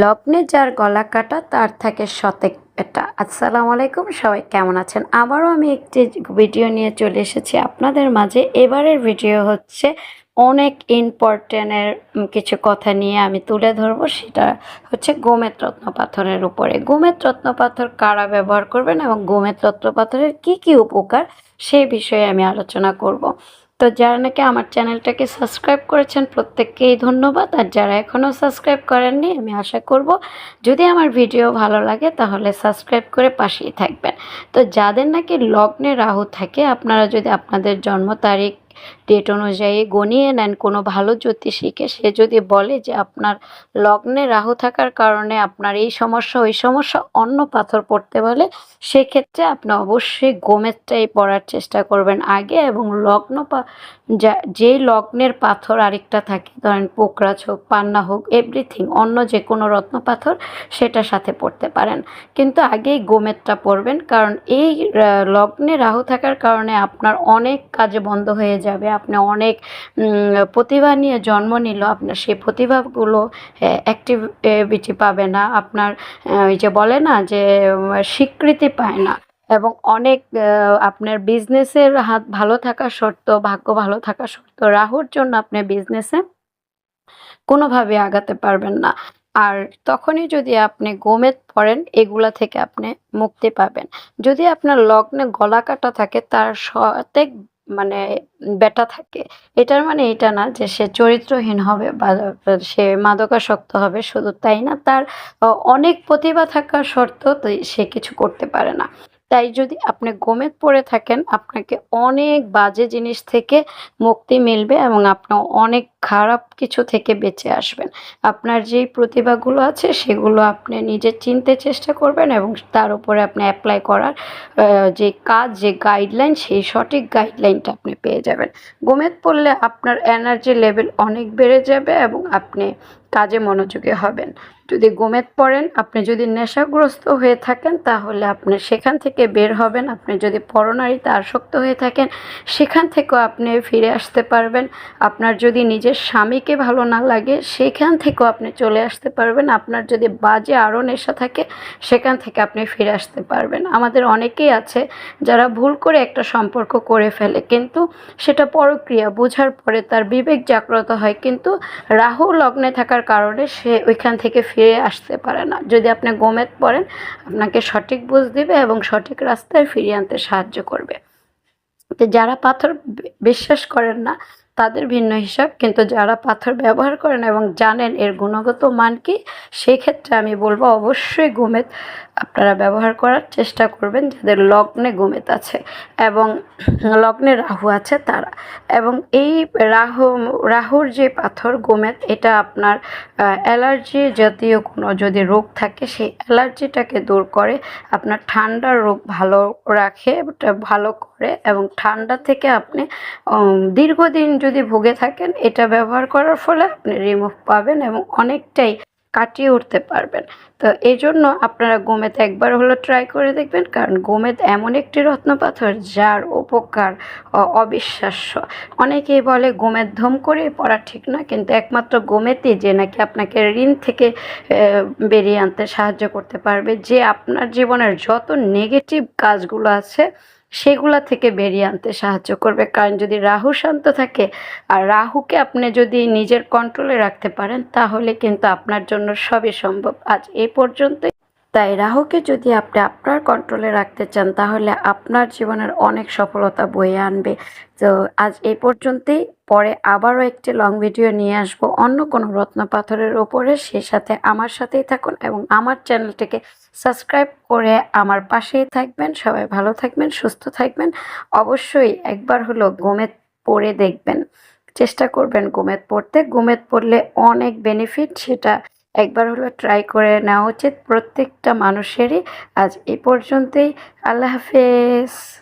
লগ্নে যার গলা কাটা, তার থাকে শতেক এটা আসসালামু আলাইকুম, সবাই কেমন আছেন? আবারও আমি একটি ভিডিও নিয়ে চলে এসেছি আপনাদের মাঝে। এবারের ভিডিও হচ্ছে অনেক ইম্পর্টেন্টের কিছু কথা নিয়ে আমি তুলে ধরবো। সেটা হচ্ছে গোমেদ রত্ন পাথরের উপরে। গোমেদ রত্ন পাথর কারা ব্যবহার করবেন এবং গোমেদ রত্ন পাথরের কী কি উপকার সেই বিষয়ে আমি আলোচনা করব। তো যারা নাকি আমার চ্যানেলটাকে সাবস্ক্রাইব করেছেন, প্রত্যেককেই ধন্যবাদ। আর যারা এখনও সাবস্ক্রাইব করেননি, আমি আশা করব যদি আমার ভিডিও ভালো লাগে, তাহলে সাবস্ক্রাইব করে পাশেই থাকবেন। তো যাদের নাকি লগ্নে রাহু থাকে, আপনারা যদি আপনাদের জন্ম তারিখ ডেট অনুযায়ী গনিয়ে নেন কোনো ভালো জ্যোতিষীকে। সে যদি বলে যে আপনার লগ্নে রাহু থাকার কারণে আপনার এই সমস্যা, ওই সমস্যা, অন্য পাথর পড়তে বলে, সেক্ষেত্রে আপনি অবশ্যই গোমেদটাই পড়ার চেষ্টা করবেন আগে এবং লগ্ন যা, যেই লগ্নের পাথর আরেকটা থাকে, ধরেন পোকরাজ হোক, পান্না হোক এভরিথিং অন্য যে কোনো রত্ন পাথর সেটার সাথে পড়তে পারেন। কিন্তু আগেই গোমেরটা পড়বেন, কারণ এই লগ্নে রাহু থাকার কারণে আপনার অনেক কাজে বন্ধ হয়ে যাবে, আপনি অনেক প্রতিভা নিয়ে জন্ম নিল আপনার সেই প্রতিভাগুলো অ্যাক্টিভিটি পাবে না, আপনার ওই যে বলে না যে স্বীকৃতি পায় না। এবং অনেক আপনার বিজনেসের হাত ভালো থাকা সত্ত্বেও, ভাগ্য ভালো থাকা সত্ত্বেও, রাহুর জন্য আপনি বিজনেসে কোনোভাবে আগাতে পারবেন না। আর তখনই যদি আপনি গোমেদ পড়েন, এগুলা থেকে আপনি মুক্তি পাবেন। যদি আপনার লগ্নে গলা কাটা থাকে, তার সতেক মানে ব্যাটা থাকে, এটার মানে এটা না যে সে চরিত্রহীন হবে বা সে মাদকাসক্ত হবে, শুধু তাই না, তার অনেক প্রতিভা থাকা সত্ত্বেও সে কিছু করতে পারে না। তাই যদি আপনি গোমেদ পড়ে থাকেন, আপনাকে অনেক বাজে জিনিস থেকে মুক্তি মিলবে এবং আপনি অনেক খারাপ কিছু থেকে বেঁচে আসবেন। আপনার যেই প্রতিভাগুলো আছে, সেগুলো আপনি নিজে চিনতে চেষ্টা করবেন এবং তার উপরে আপনি অ্যাপ্লাই করার যে কাজ, যে গাইডলাইন সেই সঠিক গাইডলাইনটা আপনি পেয়ে যাবেন। গোমেদ পড়লে আপনার এনার্জি লেভেল অনেক বেড়ে যাবে এবং আপনি কাজে মনোযোগী হবেন। যদি গোমেদ পড়েন, আপনি যদি নেশাগ্রস্ত হয়ে থাকেন, তাহলে আপনি সেখান থেকে বের হবেন। আপনি যদি পরনারীতে আসক্ত হয়ে থাকেন, সেখান থেকেও আপনি ফিরে আসতে পারবেন। আপনার যদি নিজের স্বামীকে ভালো না লাগে, সেখান থেকেও আপনি চলে আসতে পারবেন। আপনার যদি বাজে আরও নেশা থাকে, সেখান থেকে আপনি ফিরে আসতে পারবেন। আমাদের অনেকেই আছে যারা ভুল করে একটা সম্পর্ক করে ফেলে, কিন্তু সেটা পরক্রিয়া, বোঝার পরে তার বিবেক জাগ্রত হয়। কিন্তু রাহু লগ্নে থাকার কারণে সে ওইখান থেকে ফিরে আসতে পারে না। যদি আপনি গোমেদ পড়েন, আপনাকে সঠিক বুঝ দিবে এবং সঠিক রাস্তায় ফিরিয়ে আনতে সাহায্য করবে। তো যারা পাথর বিশ্বাস করেন না তাদের ভিন্ন হিসাব। কিন্তু যারা পাথর ব্যবহার করেন এবং জানেন এর গুণগত মান কি, সেক্ষেত্রে আমি বলব অবশ্যই গোমেদ আপনারা ব্যবহার করার চেষ্টা করবেন যাদের লগ্নে গোমেদ আছে এবং লগ্নে রাহু আছে তারা। এবং এই রাহু, রাহুর যে পাথর গোমেদ এটা আপনার অ্যালার্জি জাতীয় কোনো যদি রোগ থাকে, সেই অ্যালার্জিটাকে দূর করে, আপনার ঠান্ডার রোগ ভালো রাখে ভালো করে এবং ঠান্ডা থেকে আপনি দীর্ঘদিন যদি ভুগে থাকেন, এটা ব্যবহার করার ফলে আপনি রিমুভ পাবেন এবং অনেকটাই কাটিয়ে উঠতে পারবেন। তো এই জন্য আপনারা গোমেদ একবার হলো ট্রাই করে দেখবেন, কারণ গোমেদ এমন একটি রত্ন পাথর যার উপকার অবিশ্বাস্য। অনেকেই বলে গোমেদ ধম করে পড়া ঠিক না, কিন্তু একমাত্র গোমেদই যে নাকি আপনাকে ঋণ থেকে বেরিয়ে আনতে সাহায্য করতে পারবে। যে আপনার জীবনের যত নেগেটিভ কাজগুলো আছে সেগুলা থেকে বেরিয়ে আনতে সাহায্য করবে। কারণ যদি রাহু শান্ত থাকে আর রাহুকে আপনি যদি নিজের কন্ট্রোলে রাখতে পারেন, তাহলে কিন্তু আপনার জন্য সবই সম্ভব। আজ এ পর্যন্তই। তাই রাহুকে যদি আপনি আপনার কন্ট্রোলে রাখতে চান, তাহলে আপনার জীবনের অনেক সফলতা বয়ে আনবে। তো আজ এই পর্যন্তই। পরে আবারও একটি লং ভিডিও নিয়ে আসব। অন্য কোনো রত্ন পাথরের ওপরে। সে সাথে আমার সাথেই থাকুন এবং আমার চ্যানেলটিকে সাবস্ক্রাইব করে আমার পাশেই থাকবেন। সবাই ভালো থাকবেন, সুস্থ থাকবেন। অবশ্যই একবার হলো গোমেদ পড়ে দেখবেন। চেষ্টা করবেন গোমেদ পড়তে। গোমেদ পড়লে অনেক বেনিফিট সেটা একবার হলো ট্রাই করে নেওয়া উচিত প্রত্যেকটা মানুষেরই। আজ এ পর্যন্তই। আল্লাহ হাফেজ।